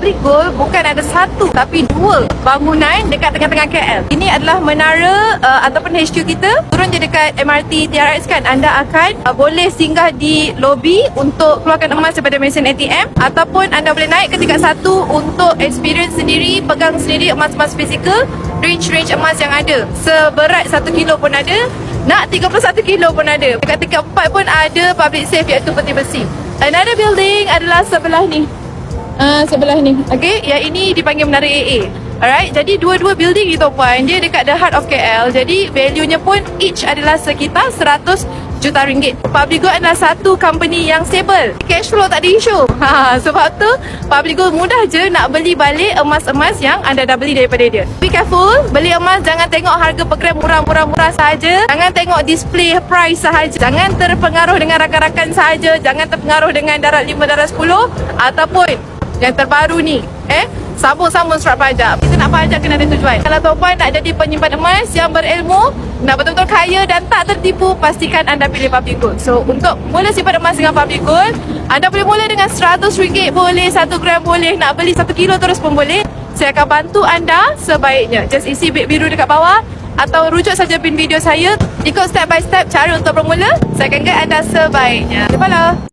Public bukan ada satu tapi dua bangunan dekat tengah-tengah KL. Ini adalah menara uh, ataupun HQ kita. Turun je dekat MRT TRX kan. Anda akan uh, boleh singgah di lobi untuk keluarkan emas daripada mesin ATM ataupun anda boleh naik ke tingkat satu untuk experience sendiri, pegang sendiri emas-emas fizikal. Range-range emas yang ada. Seberat 1 kilo pun ada. Nak 31 kilo pun ada. Dekat tingkat 4 pun ada public safe iaitu peti besi. Another building adalah sebelah ni. Uh, sebelah ni. Okay, yang ini dipanggil Menara AA. Alright, jadi dua-dua building ni tuan-puan, dia dekat the heart of KL. Jadi value-nya pun each adalah sekitar 100 juta ringgit. Public Gold adalah satu company yang stable. Cash flow tak ada isu. Ha, sebab tu Public Gold mudah je nak beli balik emas-emas yang anda dah beli daripada dia. Be careful, beli emas jangan tengok harga per gram murah-murah-murah sahaja. Jangan tengok display price sahaja. Jangan terpengaruh dengan rakan-rakan sahaja. Jangan terpengaruh dengan darat 5, darat 10 ataupun yang terbaru ni eh? Sambung-sambung surat pajak. Kita nak pajak kena ada tujuan. Kalau tuan-puan nak jadi penyimpan emas yang berilmu nak betul-betul kaya dan tak tertipu pastikan anda pilih public gold so untuk mula simpan emas dengan public gold anda boleh mula dengan RM100 boleh 1 gram boleh nak beli 1 kilo terus pun boleh. Saya akan bantu anda sebaiknya. Just isi bit biru dekat bawah atau rujuk saja pin video saya. Ikut step by step cara untuk bermula. Saya akan guide anda sebaiknya. Terima kasih